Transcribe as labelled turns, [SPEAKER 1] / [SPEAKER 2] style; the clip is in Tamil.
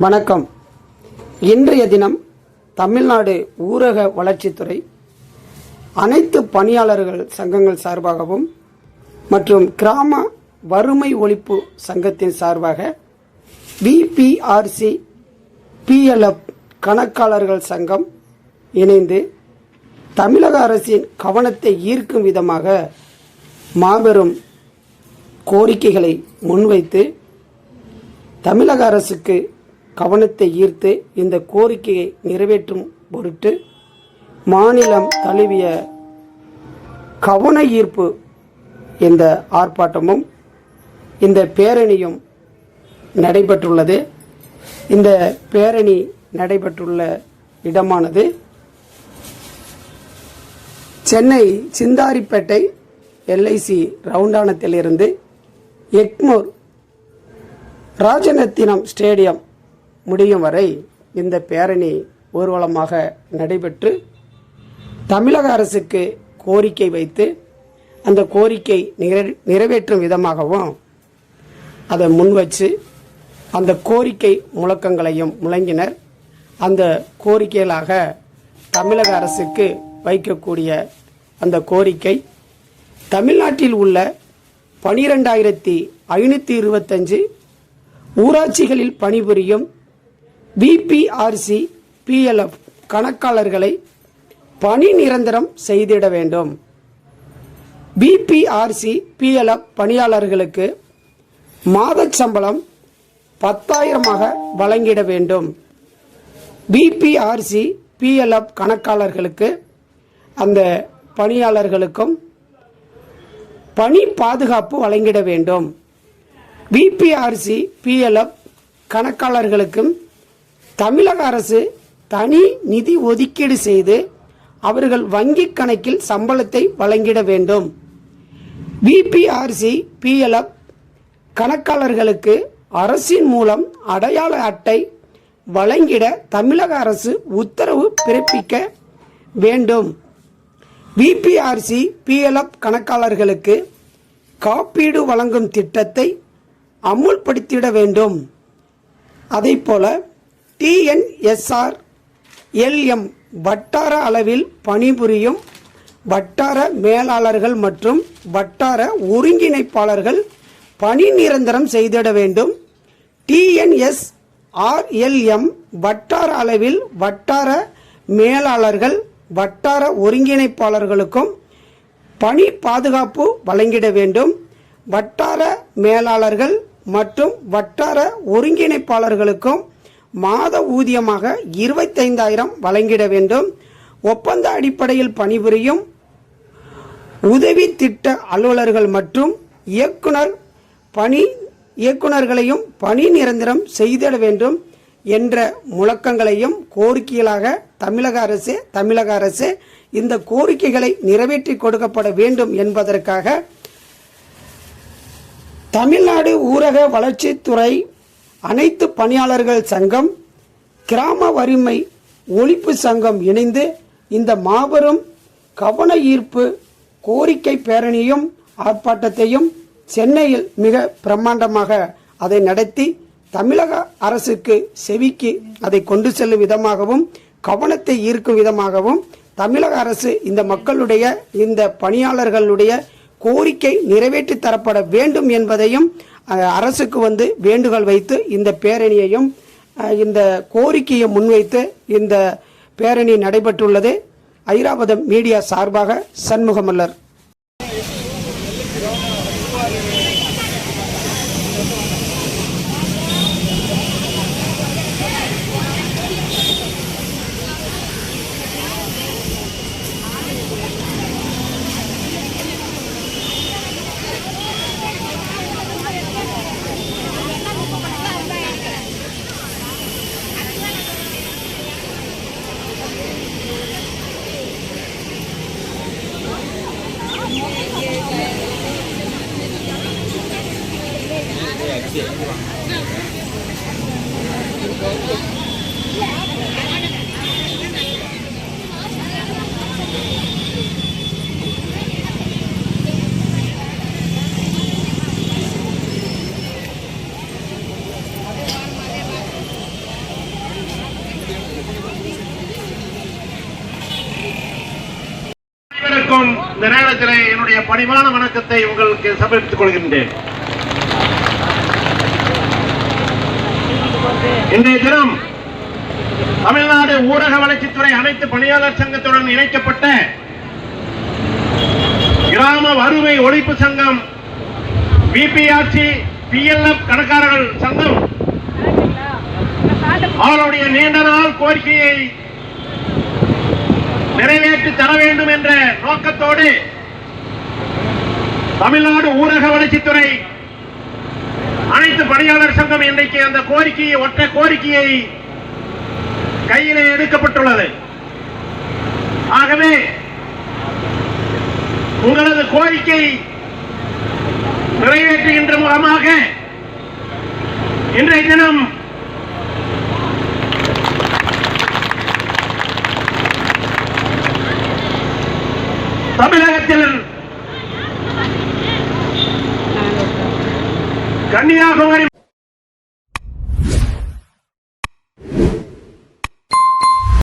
[SPEAKER 1] வணக்கம். இன்றைய தினம் தமிழ்நாடு ஊரக வளர்ச்சித்துறை அனைத்து பணியாளர்கள் சங்கங்கள் சார்பாகவும் மற்றும் கிராம வறுமை ஒழிப்பு சங்கத்தின் சார்பாக விபிஆர்சி பிஎல்எஃப் கணக்காளர்கள் சங்கம் இணைந்து தமிழக அரசின் கவனத்தை ஈர்க்கும் விதமாக மாபெரும் கோரிக்கைகளை முன்வைத்து தமிழக அரசுக்கு கவனத்தை ஈர்த்து இந்த கோரிக்கையை நிறைவேற்றும் பொருட்டு மாநிலம் தழுவிய கவன ஈர்ப்பு இந்த ஆர்ப்பாட்டமும் இந்த பேரணியும் நடைபெற்றுள்ளது. இந்த பேரணி நடைபெற்றுள்ள இடமானது சென்னை சிந்தாரிப்பேட்டை எல்ஐசி ரவுண்டானத்திலிருந்து எக்மோர் ராஜநத்தினம் ஸ்டேடியம் முடியும் வரை இந்த பேரணி ஊர்வலமாக நடைபெற்று தமிழக அரசுக்கு கோரிக்கை வைத்து அந்த கோரிக்கை நிறை நிறைவேற்றும் விதமாகவும் அதை முன்வச்சு அந்த கோரிக்கை முழக்கங்களையும் முழங்கினர். அந்த கோரிக்கைகளாக தமிழக அரசுக்கு வைக்கக்கூடிய அந்த கோரிக்கை தமிழ்நாட்டில் உள்ள பனிரெண்டாயிரத்தி ஐநூற்றி இருபத்தஞ்சு ஊராட்சிகளில் பணிபுரியும் பிபிஆர்சி பிஎல்எஃப் கணக்காளர்களை பணி நிரந்தரம் செய்திட வேண்டும். பிபிஆர்சி பிஎல்எஃப் பணியாளர்களுக்கு மாதச் சம்பளம் பத்தாயிரமாக வழங்கிட வேண்டும். பிபிஆர்சி பிஎல்எஃப் கணக்காளர்களுக்கு அந்த பணியாளர்களுக்கும் பணி பாதுகாப்பு வழங்கிட வேண்டும். பிபிஆர்சி பிஎல்எஃப் கணக்காளர்களுக்கும் தமிழக அரசு தனி நிதி ஒதுக்கீடு செய்து அவர்கள் வங்கி கணக்கில் சம்பளத்தை வழங்கிட வேண்டும். பிபிஆர்சி பிஎல்எஃப் கணக்காளர்களுக்கு அரசின் மூலம் அடையாள அட்டை வழங்கிட தமிழக அரசு உத்தரவு பிறப்பிக்க வேண்டும். பிபிஆர்சி பிஎல்எஃப் கணக்காளர்களுக்கு காப்பீடு வழங்கும் திட்டத்தை அமுல்படுத்திட வேண்டும். அதேபோல டிஎன்எஸ்ஆர் எல்எம் வட்டார அளவில் பணிபுரியும் வட்டார மேலாளர்கள் மற்றும் வட்டார ஒருங்கிணைப்பாளர்கள் பணி நிரந்தரம் செய்திட வேண்டும். டிஎன்எஸ் ஆர்எல்எம் வட்டார அளவில் வட்டார மேலாளர்கள் வட்டார ஒருங்கிணைப்பாளர்களுக்கும் பணி பாதுகாப்பு வழங்கிட வேண்டும். வட்டார மேலாளர்கள் மற்றும் வட்டார ஒருங்கிணைப்பாளர்களுக்கும் மாத ஊதியமாக இருபத்தைந்தாயிரம் வழங்கிட வேண்டும். ஒப்பந்த அடிப்படையில் பணிபுரியும் உதவி திட்ட அலுவலர்கள் மற்றும் இயக்குனர் பணி இயக்குனர்களையும் பணி நிரந்தரம் செய்திட வேண்டும் என்ற முழக்கங்களையும் கோரிக்கைகளாக தமிழக அரசு தமிழக அரசு இந்த கோரிக்கைகளை நிறைவேற்றி கொடுக்கப்பட வேண்டும் என்பதற்காக தமிழ்நாடு ஊரக வளர்ச்சித்துறை அனைத்து பணியாளர்கள் சங்கம் கிராம வறுமை ஒழிப்பு சங்கம் இணைந்து இந்த மாபெரும் கவன ஈர்ப்பு கோரிக்கை பேரணியும் ஆர்ப்பாட்டத்தையும் சென்னையில் மிக பிரம்மாண்டமாக அதை நடத்தி தமிழக அரசுக்கு செவிக்கு அதை கொண்டு செல்லும் விதமாகவும் கவனத்தை ஈர்க்கும் விதமாகவும் தமிழக அரசு இந்த மக்களுடைய இந்த பணியாளர்களுடைய கோரிக்கை நிறைவேற்றி தரப்பட வேண்டும் என்பதையும் அரசுக்கு வந்து வேண்டுகோள் வைத்து இந்த பேரணியையும் இந்த கோரிக்கையை முன்வைத்து இந்த பேரணி நடைபெற்றுள்ளது. ஐராவதம் மீடியா சார்பாக சண்முகமல்லர்.
[SPEAKER 2] இந்த நேரத்தில் என்னுடைய பணிவான வணக்கத்தை உங்களுக்கு சமர்ப்பித்துக் கொள்கின்றேன். இன்றைய தினம் தமிழ்நாடு ஊரக வளர்ச்சித்துறை அனைத்து பணியாளர் சங்கத்துடன் இணைக்கப்பட்ட கிராம வறுமை ஒழிப்பு சங்கம் பிபிஆர்சி பிஎல்எஃப் கணக்காரர்கள் சங்கம் அவருடைய நீண்ட நாள் கோரிக்கையை நிறைவேற்றி தர வேண்டும் என்ற நோக்கத்தோடு தமிழ்நாடு ஊரக வளர்ச்சித்துறை பணியாளர் சங்கம் இன்றைக்கு அந்த கோரிக்கையை ஒற்றை கோரிக்கையை கையிலே எடுக்கப்பட்டுள்ளது. ஆகவே உங்களது கோரிக்கை நிறைவேற்றுகின்ற முகமாக இன்றைய தினம் தமிழகத்தில் கன்னியாகுமரி